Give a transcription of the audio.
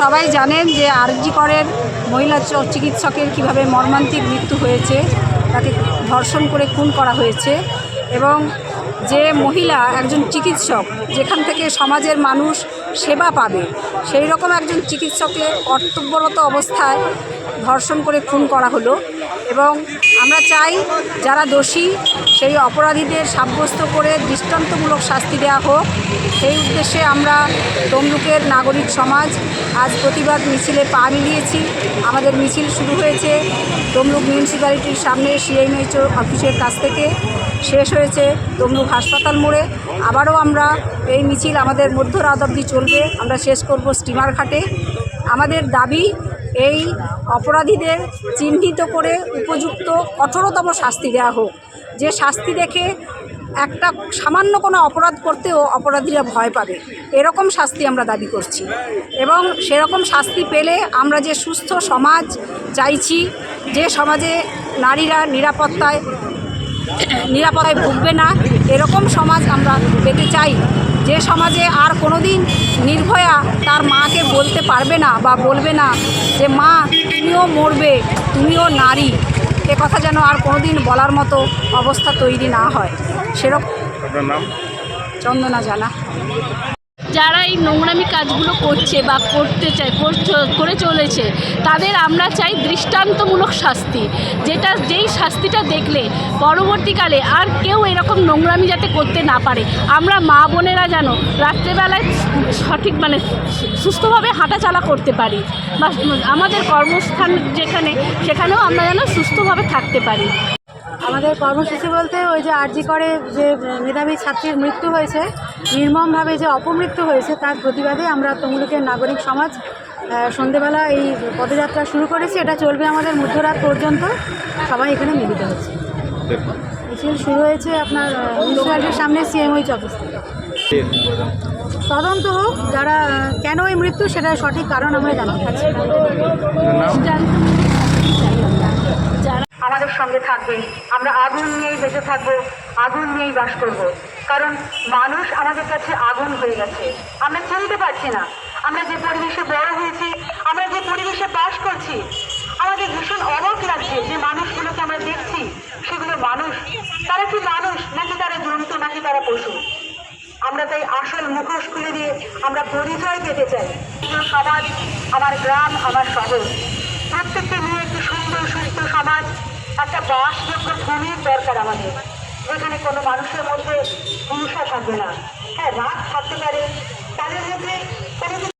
সবাই জানেন যে আরজি করের মহিলা চিকিৎসকের কীভাবে মর্মান্তিক মৃত্যু হয়েছে, তাকে ধর্ষণ করে খুন করা হয়েছে এবং যে মহিলা একজন চিকিৎসক যেখান থেকে সমাজের মানুষ সেবা পাবে, সেই রকম একজন চিকিৎসককে কর্তব্যরত অবস্থায় ধর্ষণ করে খুন করা হলো এবং আমরা চাই যারা দোষী, সেই অপরাধীদের সাব্যস্ত করে দৃষ্টান্তমূলক শাস্তি দেওয়া হোক। সেই উদ্দেশ্যে আমরা তমলুকের নাগরিক সমাজ আজ প্রতিবাদ মিছিলে পা মিলিয়েছি। আমাদের মিছিল শুরু হয়েছে। তমলুক মিউনিসিপ্যালিটির সামনে সিএমএইচও অফিসের কাছ থেকে। শেষ হয়েছে তমলুক হাসপাতাল মোড়ে। আবারও আমরা এই মিছিল আমাদের মধ্যরাত অবধি চলবে। আমরা শেষ করব স্টিমার ঘাটে। আমাদের দাবি এই অপরাধীদের চিহ্নিত করে উপযুক্ত কঠোরতম শাস্তি দেওয়া হোক। যে শাস্তি দেখে একটা সামান্য কোনো অপরাধ করতেও অপরাধীরা ভয় পাবে। এরকম শাস্তি আমরা দাবি করছি। এবং সেরকম শাস্তি পেলে আমরা যে সুস্থ সমাজ চাইছি, যে সমাজে নারীরা নিরাপত্তায় নিরাপদায় ভুগবে না, এরকম সমাজ আমরা পেতে চাই। যে সমাজে আর কোনোদিন নির্ভয়া তার মাকে বলতে পারবে না বা বলবে না যে মা তুমিও মরবে তুমিও নারী। এ কথা যেন আর কোনোদিন বলার মতো অবস্থা তৈরি না হয়। সেরকম নাম? চন্দনা জানা। যারা এই নোংরামি কাজগুলো করছে বা করতে চায় করে চলেছে, তাদের আমরা চাই দৃষ্টান্তমূলক শাস্তি। যেটা, যেই শাস্তিটা দেখলে পরবর্তীকালে আর কেউ এরকম নোংরামি যাতে করতে না পারে। আমরা মা বোনেরা যেন রাত্রেবেলায় সঠিক মানে সুস্থভাবে হাঁটাচলা করতে পারি। বা আমাদের কর্মস্থান যেখানে, সেখানেও আমরা যেন সুস্থভাবে থাকতে পারি। আমাদের কর্মসূচি বলতে ওই যে আরজি করে যে মেধাবী ছাত্রীর মৃত্যু হয়েছে নির্মমভাবে যে অপমৃত্যু হয়েছে তার প্রতিবাদে আমরা তমলুকের নাগরিক সমাজ সন্ধেবেলা এই পদযাত্রা শুরু করেছি। এটা চলবে আমাদের মধ্যরাত পর্যন্ত। সবাই এখানে মিলিত হচ্ছে। মিছিল শুরু হয়েছে আপনার মিউনিসিপ্যালিটির সামনে সিএমওইচ অফিস। থেকে তদন্ত হোক যারা কেন এই মৃত্যু সেটা সঠিক কারণ আমরা জানতে পারছি যারা আমাদের সঙ্গে থাকবেন আমরা আগুন নিয়েই বেঁচে থাকব, আগুন নিয়েই বাস করব। কারণ মানুষ আমাদের কাছে আগুন হয়ে গেছে। আমরা চলতে পারছি না। আমরা যে পরিবেশে বড় হয়েছি, আমরা যে পরিবেশে বাস করছি, আমাদের ভীষণ অবাক লাগছে যে মানুষগুলোকে আমরা দেখছি, সেগুলো মানুষ। তারা কি মানুষ? নাকি তারা জন্তু? নাকি তারা পশু? আমরা তাই আসল মুখোশ খুলে দিয়ে আমরা পরিচয় পেতে চাই। সমাজ, আমার গ্রাম, আমার শহর। প্রত্যেককে নিয়ে একটি সুন্দর, সুস্থ সমাজ একটা বাসযোগ্য ভূমির দরকার আমাদের। যেখানে কোনো মানুষের মধ্যে হিংসা থাকবে না। হ্যাঁ রাগ থাকতে পারে। তাদের মধ্যে